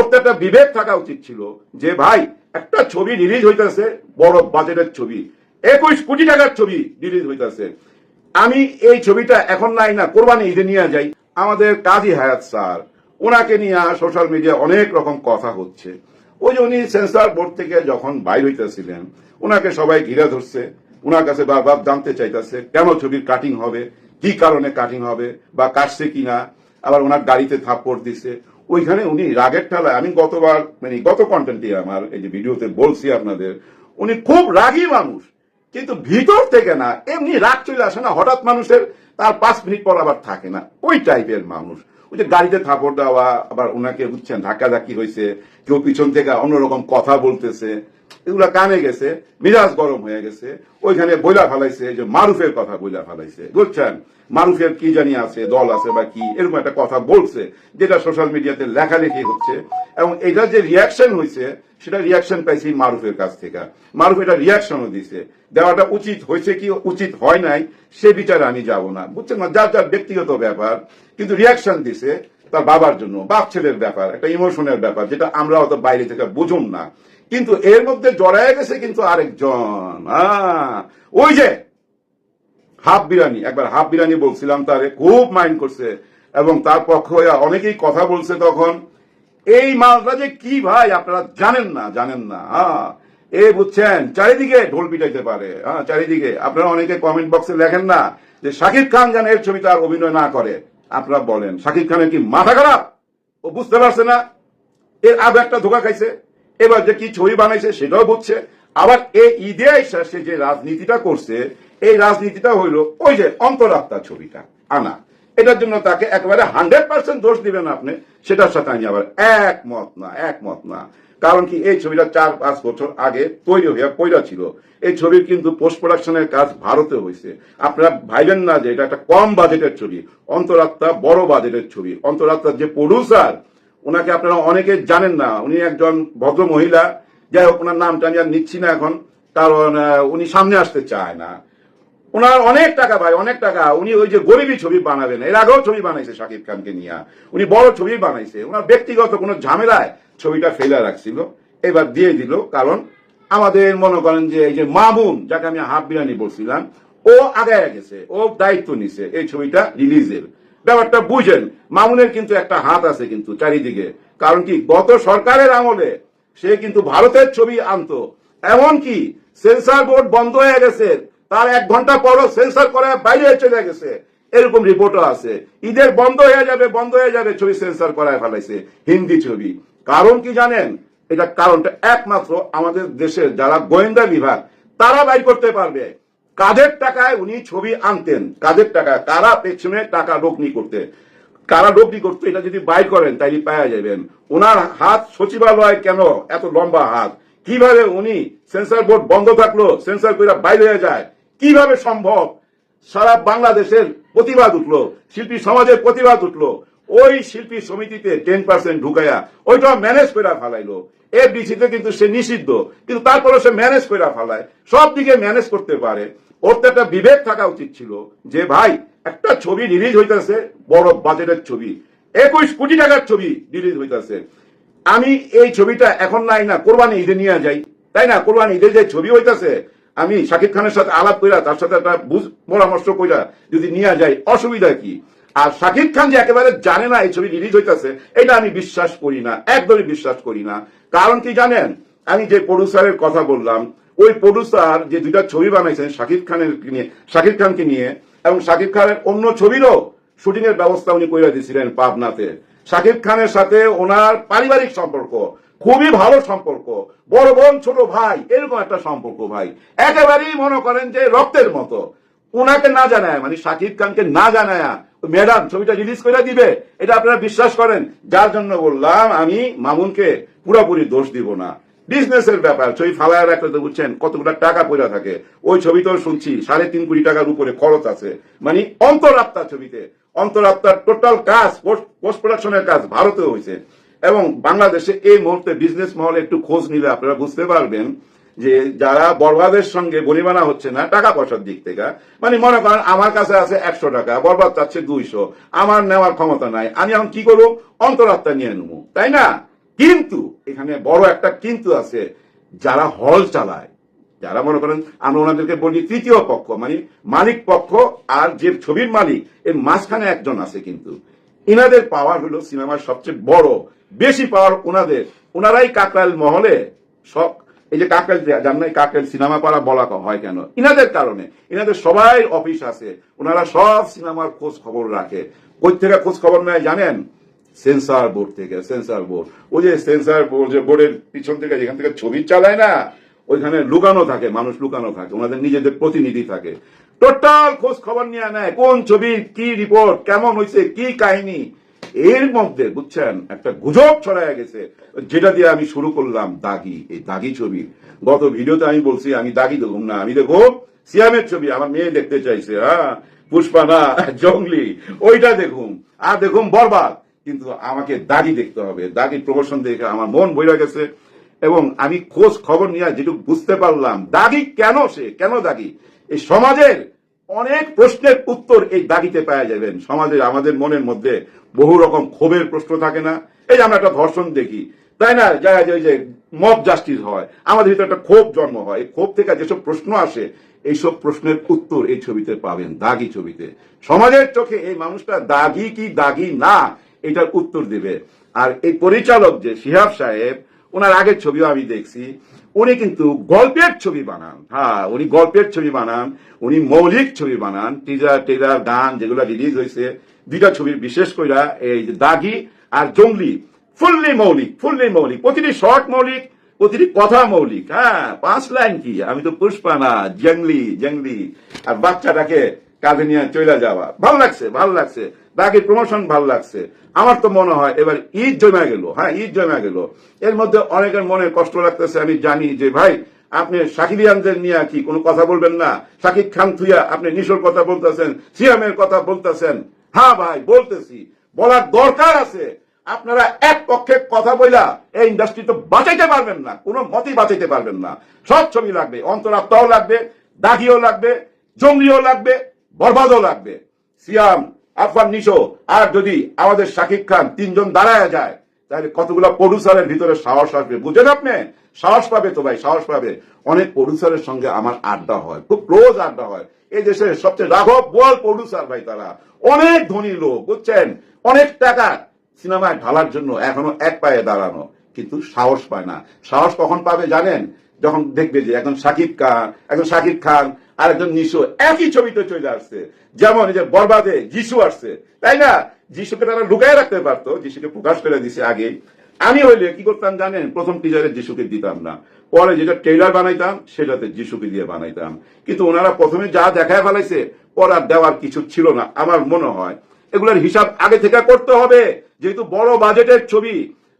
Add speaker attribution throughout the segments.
Speaker 1: ওর তো একটা বিবেক থাকা উচিত ছিল যে, ভাই, একটা ছবি রিলিজ হইতেছে, বড় বাজেটের ছবি। একুশ কোটি টাকার ছবি রিলিজ হইতেছে। আমি এই ছবিটা এখন নাই না, কোরবানি ঈদে নিয়ে যাই। আমাদের কাজী হায়াত স্যার, ওনাকে নিয়ে সোশ্যাল মিডিয়া অনেক রকম কথা হচ্ছে। ওই উনি সেন্সর বোর্ড থেকে যখন বাইর হইতেছিলেন, ওনাকে সবাই ঘিরে ধরছে। ওনার কাছে বারবার জানতে চাইতেছে, কেন ছবির কাটিং হবে? কি কারণে কাটিং হবে? বা কাটছে কিনা? আবার ওনার গাড়িতে থাপ্পড় দিছে। ওইখানে উনি রাগের ঠালায়, আমি গতবার মানে গত কন্টেন্টে আমার এই যে ভিডিওতে বলছি আপনাদের, উনি খুব রাগী মানুষ, কিন্তু ভিতর থেকে না, এমনি রাগ চলে আসে না, হঠাৎ মানুষের তার পাঁচ মিনিট পর আবার থাকে না। ওই টাইপের মানুষ। ওই যে গাড়িতে থাপড় দেওয়া, আবার ওনাকে বুঝছেন ধাক্কা ধাক্কি হয়েছে কেউ পিছন থেকে অন্যরকম কথা বলতেছে, এগুলা কানে গেছে, মিজাজ গরম হয়ে গেছে, ওইখানে বইলা ফেলাইছে যে মারুফের কথা বইলা ফেলাইছে। বুঝছেন? মারুফের কি জানি আছে, দল আছে বা কি, এরকম একটা কথা বলছে, যেটা সোশ্যাল মিডিয়াতে লেখালেখি হচ্ছে, এবং এটা যে রিয়াকশন হয়েছে সেটা রিয়াকশন পাইছি মারুফের কাছ থেকে। মারুফ এটা রিয়াকশনও দিছে। দেওয়াটা উচিত হয়েছে কি, উচিত হয় নাই, সে বিচারে আমি যাব না। বুঝছেন না? যার যার ব্যক্তিগত ব্যাপার কিন্তু রিয়াকশন দিছে তার বাবার জন্য, বাপ ছেলের ব্যাপার, একটা ইমোশনের ব্যাপার, যেটা আমরা অত বাইরে থেকে বুঝুম না। কিন্তু এর মধ্যে জড়ায় গেছে কিন্তু আরেকজন ওই যে হাফ বিরিয়ানি একবার হাফ বিরিয়ানি বলছিলাম তারে, খুব মাইন্ড করছে, এবং তার পক্ষ হয়ে অনেকেই কথা বলছে তখন, এই মালটা যে কি ভাই, আপনারা জানেন না জানেন না হ্যাঁ এ বুঝছেন, চারিদিকে ঢোল পিটাইতে পারে। হ্যাঁ চারিদিকে। আপনারা অনেকে কমেন্ট বক্সে লেখেন না যে শাকিব খান যেন এর ছবিতে আর অভিনয় না করে। আপনারা বলেন, শাকিব খানের কি মাথা খারাপ? ও বুঝতে পারছে না। এর আগে একটা ধোকা খাইছে। এবার যে কি ছবি বানাইছে সেটাও বুঝছে। আবার এই ঈদে সে যে রাজনীতিটা করছে, এই রাজনীতিটা হইল ওই যে অন্তরাত্মা ছবিটা, আনা। এটার জন্য তাকে একেবারে হান্ড্রেড পার্সেন্ট দোষ দিবেন আপনি, সেটার সাথে আমি আবার একমত না একমত না। কারণ কি, এই ছবিটা চার পাঁচ বছর আগে তৈরি হইয়া পয়লা ছিল। এই ছবির কিন্তু পোস্ট প্রোডাকশনের কাজ ভারতে হয়েছে। আপনারা ভাইবেন না যে এটা একটা কম বাজেটের ছবি। অন্তরাত্মা বড় বাজেটের ছবি। অন্তরাত্মার যে প্রডিউসার ওনাকে আপনারা অনেকে জানেন না। উনি একজন ভদ্র মহিলা যাই হোক, ওনার নামটা আমি আর নিচ্ছি না এখন। কারণ উনি সামনে আসতে চায় না। ওনার অনেক টাকা ভাই, অনেক টাকা। উনি ওই যে গরিবী ছবি বানাবেন এর আগেও ছবি বানাইছে শাকিব খানকে নিয়ে। উনি বড় ছবি বানাইছে। ওনার ব্যক্তিগত কোনো ঝামেলায় ছবিটা ফেলে রাখছিল। এবার দিয়ে দিল, কারণ আমাদের মনে করেন যে এই যে মামুন, যাকে আমি হাফ বিরিয়ানি বলছিলাম, ও আগায় গেছে, ও দায়িত্ব নিছে এই ছবিটা রিলিজের। ব্যাপারটা বুঝেন, মামুনের কিন্তু একটা হাত আছে কিন্তু চারিদিকে। কারণ কি, গত সরকারের আমলে সে কিন্তু ভারতের ছবি আনতো। এমনকি সেন্সার বোর্ড বন্ধ হয়ে গেছে তার এক ঘণ্টা পরও সেন্সার করে বাইরে চলে গেছে। এরকম রিপোর্টও আছে। ঈদের বন্ধ হয়ে যাবে, বন্ধ হয়ে যাবে, ছবি সেন্সার করায় ফেলাইছে হিন্দি ছবি। কারণ কি জানেন? এটা কারণটা একমাত্র আমাদের দেশের যারা গোয়েন্দা বিভাগ, তারা বাইর করতে পারবে। কাদের টাকায় উনি ছবি আনতেন? কাদের টাকায়? কারা পেছনে টাকা রোগনি করতে? কারা রোগনি করতে? এটা যদি বাইর করেন, তাইলে পাওয়া যাবেন ওনার হাত সচিবালয় কেন এত লম্বা হাত? কীভাবে উনি সেন্সার বোর্ড বন্ধ থাকল? সেন্সার করে বাইরে যায়। কীভাবে সম্ভব? সারা বাংলাদেশের প্রতিবাদ উঠল, শিল্পী সমাজের প্রতিবাদ উঠল। ওই শিল্পী সমিতিতে টেন পার্সেন্ট ঢুকাইয়া ওইটা ম্যানেজ করে ফেলাইলো। এর ডিসিতে কিন্তু সে নিষিদ্ধ, কিন্তু তারপরে সে ম্যানেজ করে ফেলায়। সব দিকে ম্যানেজ করতে পারে। ওর তো একটা বিবেক থাকা উচিত ছিল যে, ভাই, একটা ছবি রিলিজ হইতেছে, বড় বাজেটের ছবি। একুশ কোটি টাকার ছবি রিলিজ হইতেছে। আমি এই ছবিটা এখন নাই না, কোরবানি ঈদে নিয়ে যাই। তাই না? কোরবানি ঈদে যে ছবি হইতাছে আমি শাকিব খানের সাথে আলাপ কইরা তার সাথে একটা পরামর্শ কইরা যদি নিয়ে যাই অসুবিধা কি? আর শাকিব খান যে একেবারে জানে না এই ছবি রিলিজ হইতাছে, এটা আমি বিশ্বাস করি না, একদমই বিশ্বাস করি না। কারণ কি জানেন? আমি যে প্রডিউসারের কথা বললাম, ওই প্রডিউসার যে দুইটা ছবি বানাইছেন শাকিব খানের নিয়ে শাকিব খানকে নিয়ে এবং শাকিব খানের অন্য ছবিরও শুটিং এর ব্যবস্থা উনি করে দিয়েছিলেন পাবনাতে। শাকিব খানের সাথে ওনার পারিবারিক সম্পর্ক খুবই ভালো সম্পর্ক। বড় বোন, ছোট ভাই, এরকম একটা সম্পর্ক ভাই। একেবারেই মনে করেন যে রক্তের মতো। ওনাকে না জানায় মানে শাকিব খানকে না জানায় ম্যাডাম ছবিটা রিলিজ করে দিবে, এটা আপনারা বিশ্বাস করেন? যার জন্য বললাম, আমি মামুনকে পুরোপুরি দোষ দিব না। বিজনেসের ব্যাপার, ছবি ফালায় রাখলে তো বুঝছেন কতগুলো টাকা পয়সা থাকে। ওই ছবি তো শুনছি, সাড়ে তিন কোটি টাকার উপরে খরচ আছে। মানে অন্তরাত্মা ছবিতে। অন্তরাত্মার টোটাল কাজ পোস্ট প্রোডাকশনের কাজ ভারতে হয়েছে। এবং বাংলাদেশে এই মুহূর্তে বিজনেস মহলে একটু খোঁজ নিলে আপনারা বুঝতে পারবেন যে যারা বরবাদের সঙ্গে বনিবানা হচ্ছে না টাকা পয়সার দিক থেকে মানে মনে করেন আমার কাছে আছে একশো টাকা, বরবাদ চাচ্ছে দুইশো, আমার নেওয়ার ক্ষমতা নাই, আমি এখন কি করব? অন্তরাত্মা নিয়ে নেব, তাই না? কিন্তু এখানে বড় একটা কিন্তু আছে, যারা হল চালায়, যারা মনে করেন আমরা ওনাদেরকে বলি তৃতীয় পক্ষ মানে মালিক পক্ষ আর যে ছবির মালিক, এর মাঝখানে একজন আছে কিন্তু। ইনাদের পাওয়ার হলো সিনেমার সবচেয়ে বড়, বেশি পাওয়ার ওনাদের ওনারাই কাকরাইল মহলে সব এই যে কাকরাইল জানাই কাকরাইল সিনেমা পাড়া বলা হয় কেন? ইনাদের কারণে। ইনাদের সবাই অফিস আছে। ওনারা সব সিনেমার খোঁজ খবর রাখে। কই থেকে খোঁজ খবর নেয় জানেন? সেন্সার বোর্ড থেকে, সেন্সার বোর্ড। ওই যে সেন্সার বোর্ড, যে বোর্ডের পিছন থেকে, যেখান থেকে ছবি চালায় না ওইখানে লুকানো থাকে, মানুষ লুকানো থাকে, ওনাদের নিজেদের প্রতিনিধি থাকে। টোটাল খোঁজ খবর নিয়ে নেয়, কোন ছবি, কি রিপোর্ট কেমন হয়েছে কি কাহিনী? এর মধ্যে, বুঝছেন, একটা গুজব ছড়ায় গেছে, যেটা দিয়ে আমি শুরু করলাম দাগি, এই দাগি ছবি। গত ভিডিওতে আমি বলছি, আমি দাগি দেখুন না, আমি দেখো সিয়ামের ছবি, আমার মেয়ে দেখতে চাইছে হ্যাঁ পুষ্পা না, জঙ্গলি, ওইটা দেখুন, আর দেখুন বরবাদ। কিন্তু আমাকে দাগি দেখতে হবে দাগি প্রমোশন দেখে আমার মন বইরা গেছে এবং আমি খোঁজ খবর নিয়ে যেটুকু বুঝতে পারলাম, দাগি কেন সে? কেন দাগি? এই সমাজের অনেক প্রশ্নের উত্তর এই দাগিতে পাওয়া যাবেন সমাজের আমাদের মনের মধ্যে বহু রকম ক্ষোভের প্রশ্ন থাকে না। এই যে আমরা একটা ধর্ষণ দেখি, তাই না? যা যে মব জাস্টিস হয়, আমাদের ভিতরে একটা ক্ষোভ জন্ম হয়। এই ক্ষোভ থেকে যেসব প্রশ্ন আসে, এইসব প্রশ্নের উত্তর এই ছবিতে পাবেন, দাগি ছবিতে। সমাজের চোখে এই মানুষটা দাগি কি দাগি না, এটার উত্তর দেবে। আর এই পরিচালক যে, শিহাব সাহেব ওনার আগের ছবিও আমি দেখছি। উনি কিন্তু গল্পের ছবি বানান। হ্যাঁ উনি গল্পের ছবি বানান, উনি মৌলিক ছবি বানান। টিজার টেজার গান যেগুলো রিলিজ হয়েছে, দুইটা ছবির বিশেষ করে এই দাগি আর জঙ্গলি। ফুললি মৌলিক ফুললি মৌলিক। প্রতিটি শর্ট মৌলিক, প্রতিটি কথা মৌলিক। হ্যাঁ পাঁচ লাইন কি? আমি তো পুষ্পা না, জঙ্গলি জঙ্গলি। আর বাচ্চাটাকে কাঁধে নিয়ে চলে যাওয়া ভালো লাগছে ভালো লাগছে। বাকি প্রমোশন ভালো লাগছে। আমার তো মনে হয় এবার ঈদ জমা গেল। হ্যাঁ ঈদ জমা গেল। এর মধ্যে অনেকের মনে কষ্ট লাগতেছে। আমি জানি যে, ভাই, আপনি সাকিবিয়ানদের নিয়ে কি কোনো কথা বলবেন না? সাকিব খান থুইয়া আপনি নিশোর কথা বলতেছেন, সিয়ামের কথা বলতেছেন। হ্যাঁ ভাই, বলতেছি। বলার দরকার আছে। আপনারা এক পক্ষে কথা বইলা এই ইন্ডাস্ট্রি তো বাঁচাইতে পারবেন না। কোনো মতেই বাঁচাইতে পারবেন না। সব ছবি লাগবে। অন্তরাত্মাও লাগবে, দাগিও লাগবে জঙ্গিও লাগবে। বরবাদও লাগবে। সিয়াম, আফগান নিশো, আর যদি আমাদের শাকিব খান তিনজন দাঁড়ায় যায়, তাহলে কতগুলো প্রডিউসারের ভিতরে সাহস আসবে? বুঝেন আপনি? সাহস পাবে তো ভাই, সাহস পাবে। অনেক প্রডিউসারের সঙ্গে আমার আড্ডা হয়, খুব ক্লোজ আড্ডা হয়। এই দেশের সবচেয়ে রাঘব বল প্রডিউসার ভাই তারা। অনেক ধনী লোক, বুঝছেন? অনেক টাকা সিনেমায় ঢালার জন্য এখনও এক পায়ে দাঁড়ানো। কিন্তু সাহস পায় না। সাহস কখন পাবে জানেন? যখন দেখবে যে একজন শাকিব খান, একজন শাকিব খান আর একজন নিশো একই ছবিতে চলে আসছে। যেমন যে বরবাদে যিশু আসছে, তাই না? যিশুকে তারা লুকায় রাখতে পারতো, যিশুকে প্রকাশ করে দিছে আগে। আমি হইলে কি করতাম জানেন? প্রথম টিজারে যিশুকে দিতাম না। পরে যেটা ট্রেলার বানাইতাম, সেটাতে যিশুকে দিয়ে বানাইতাম। কিন্তু ওনারা প্রথমে যা দেখায় ফেলাইছে পর আর দেওয়ার কিছু ছিল না, আমার মনে হয়। এগুলোর হিসাব আগে থেকে করতে হবে। যেহেতু বড় বাজেটের ছবি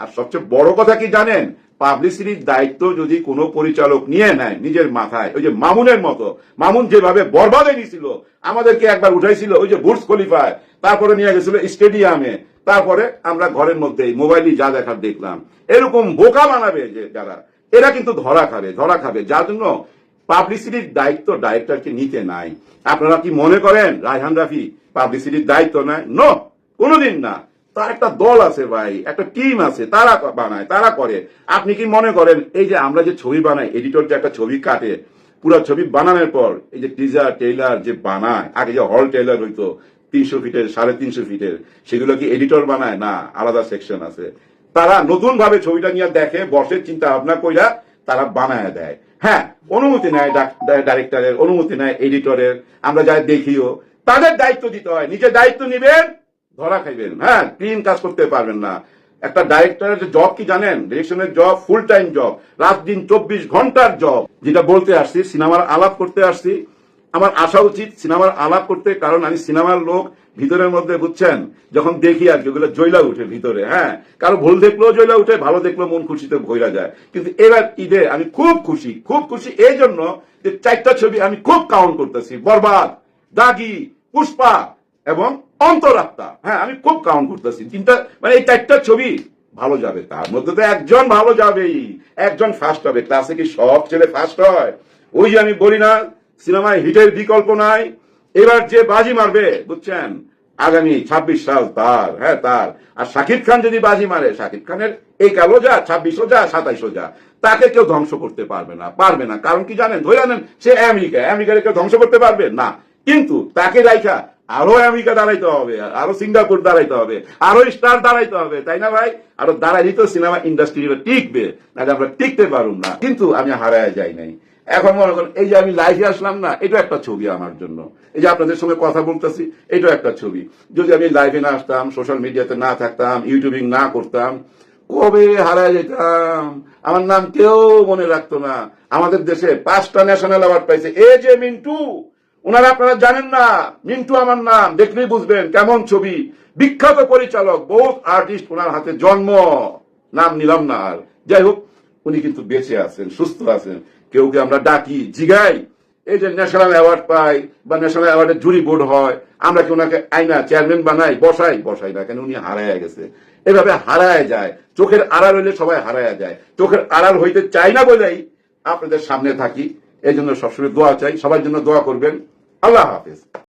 Speaker 1: আর সবচেয়ে বড় কথা কি জানেন? পাবলিসিটির দায়িত্ব যদি কোনো পরিচালক নিয়ে নেয় নিজের মাথায়, ওই যে মামুনের মতো, মামুন যেভাবে বরবাদে নিয়েছিল আমাদেরকে একবার উঠাইছিল ওই যে বুর্স খলিফায়, তারপরে নিয়ে গেছিল স্টেডিয়ামে, তারপরে আমরা ঘরের মধ্যে মোবাইলই যা দেখার দেখলাম। এরকম বোকা বানাবে যে যারা, এরা কিন্তু ধরা খাবে ধরা খাবে। যার জন্য পাবলিসিটির দায়িত্ব ডাইরেক্টরকে নিতে নাই। আপনারা কি মনে করেন, রায়হান রাফি পাবলিসিটির দায়িত্ব নেয়? ন কোনোদিন না। তার একটা দল আছে ভাই, একটা টিম আছে, তারা বানায়, তারা করে। আপনি কি মনে করেন, এই যে আমরা যে ছবি বানাই এডিটর যে একটা ছবি কাটে, পুরো ছবি বানানোর পর, এই যে টিজার টেইলার যে বানায়, আগে যে হল টেইলার হইতো, তিনশো ফিটের সাড়ে তিনশো ফিটের সেগুলো কি এডিটর বানায়? না, আলাদা সেকশন আছে। তারা নতুন ভাবে ছবিটা নিয়ে দেখে, বসে চিন্তা ভাবনা কইরা তারা বানায় দেয়। হ্যাঁ অনুমতি নেয় ডাইরেক্টরের অনুমতি নেয় এডিটরের আমরা যা দেখিও। তাদের দায়িত্ব দিতে হয় নিজে দায়িত্ব নিবেন ধরা খাইবেন। হ্যাঁ ক্লিন কাজ করতে পারবেন না। একটা ডাইরেক্টরের জব কি জানেন? ডিরেকশনের জব ফুল টাইম জব রাত দিন চব্বিশ ঘণ্টার জব যেটা বলতে আসছি, সিনেমার আলাপ করতে আসছি। আমার আসা উচিত সিনেমার আলাপ করতে, কারণ আমি সিনেমার লোক ভিতরের মধ্যে, বুঝছেন? যখন দেখি আর কি, ওগুলো উঠে ভিতরে হ্যাঁ? কারও ভুল দেখলেও জয়লা উঠে, ভালো দেখলেও মন খুশিতে ভইরা যায়। কিন্তু এবার ঈদে আমি খুব খুশি খুব খুশি এই জন্য যে চারটা ছবি আমি খুব কাউন্ট করতেছি। বরবাদ, দাগি, পুষ্পা এবং অন্তরাত্মা। হ্যাঁ আমি খুব কাউন্ট করতেছি। তিনটা মানে এই চারটা ছবি ভালো যাবে তার মধ্যে তো একজন ভালো যাবেই। একজন ফার্স্ট হবে। ক্লাসে কি সব ছেলে ফার্স্ট হয়? ওই যে আমি বলি না, সিনেমায় হিটের বিকল্প নাই। এবার যে বাজি মারবে, বুঝছেন? আগামী ছাব্বিশ সাল তার হ্যাঁ তার। আর শাকিব খান যদি বাজি মারে, শাকিব খানের এই কালো যা ছাব্বিশও যা সাতাইশও যা তাকে কেউ ধ্বংস করতে পারবে না পারবে না। কারণ কি জানেন? ধরে নেন সে আমেরিকা। আমেরিকার কেউ ধ্বংস করতে পারবে? না। কিন্তু তাকে রাইখা আরও আমেরিকা দাঁড়াইতে হবে, আরও সিঙ্গাপুর দাঁড়াইতে হবে, আরও স্টার দাঁড়াইতে হবে, তাই না ভাই? আরও দাঁড়াইলে তো সিনেমা ইন্ডাস্ট্রি টিকবে না আমরা টিকতে পারুম না। কিন্তু আমি হারায় যাই নাই। এখন মনে করেন, এই যে আমি লাইভে আসলাম না এটা একটা ছবি আমার জন্য। এই যে আপনাদের সঙ্গে কথা বলতেছি, এটাও একটা ছবি। যদি আমি লাইভে না আসতাম সোশ্যাল মিডিয়াতে না থাকতাম ইউটিউবিং না করতাম, কবে হারায় যেতাম? আমার নাম কেউ মনে রাখতো না। আমাদের দেশে পাঁচটা ন্যাশনাল অ্যাওয়ার্ড পাইছে এ যে মিন্টু ওনারা আপনারা জানেন না, মিন্টু আমার নাম, দেখলেই বুঝবেন কেমন ছবি। বিখ্যাত পরিচালক বহুত আর্টিস্ট ওনার হাতে জন্ম। নাম নিলাম না আর। যাই হোক, উনি কিন্তু বেঁচে আছেন, সুস্থ আছেন। কেউ কে আমরা ডাকি? জিগাই। এই যে ন্যাশনাল অ্যাওয়ার্ড পাই বা ন্যাশনাল অ্যাওয়ার্ডের জুরি বোর্ড হয়, আমরা কি ওনাকে আইনা চেয়ারম্যান বানাই? বসাই? বসাই না কেন? উনি হারায় গেছে। এভাবে হারায় যায়। চোখের আড়াল হইলে সবাই হারায় যায়। চোখের আড়াল হইতে চাই না বলেই আপনাদের সামনে থাকি। এই জন্য সবসময় দোয়া চাই সবার জন্য দোয়া করবেন। আল্লাহ হাফেজ।